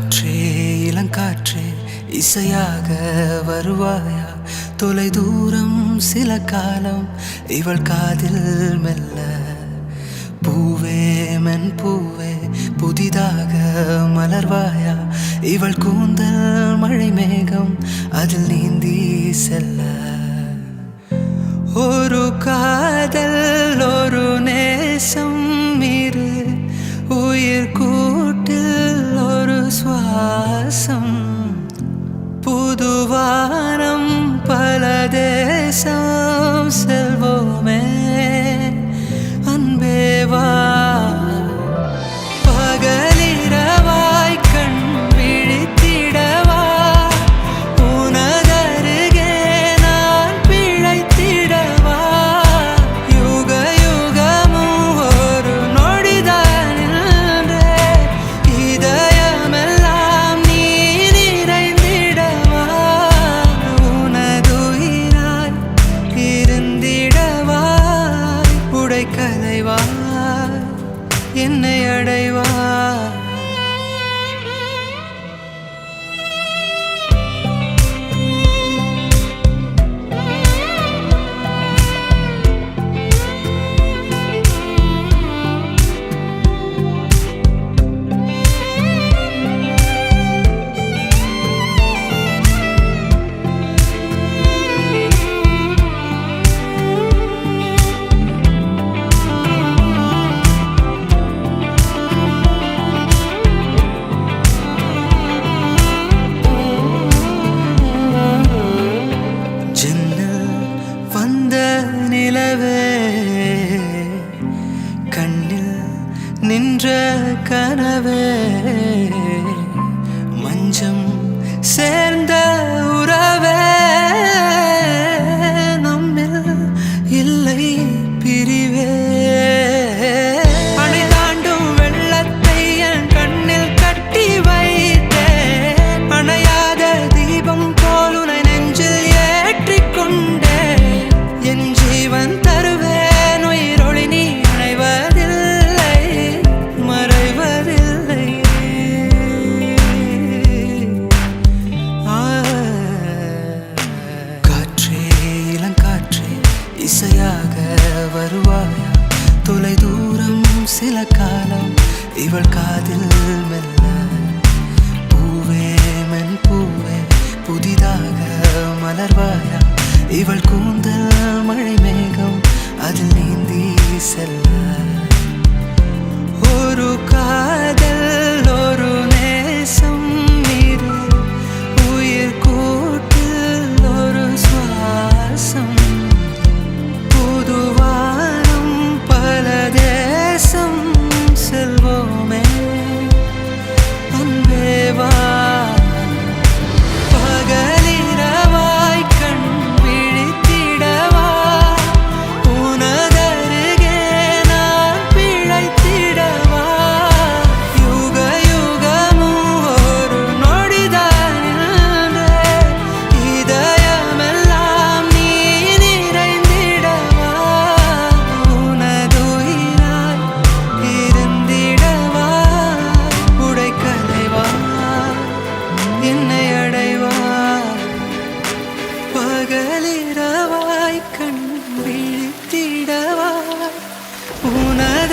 காற்றே இளங்காற்றே இசையாக வருவாயா? தொலை தூரம் சில காலம் இவள் காதில் மெல்ல. பூவே மென் பூவே புதிதாக மலர்வாயா? இவள் கூந்தல் மழை மேகம் அதில் நீந்தி செல்ல. ஒரு காதல் வானம் பல தேசம். என்னை அடைவா கனவே. மஞ்சம் சேர்ந்த உறவே. ஆசையாக வருவாயா. தொலை தூரம் சில காலம் இவள் காதில் மெல்ல. பூவே மென் பூவே புதிதாக மலர்வாயா. இவள் கூந்தல் மழை மேகம் அதில் நீந்தி செல்ல. பகலிரவாய் கண் விழித்திடவாய். உணர்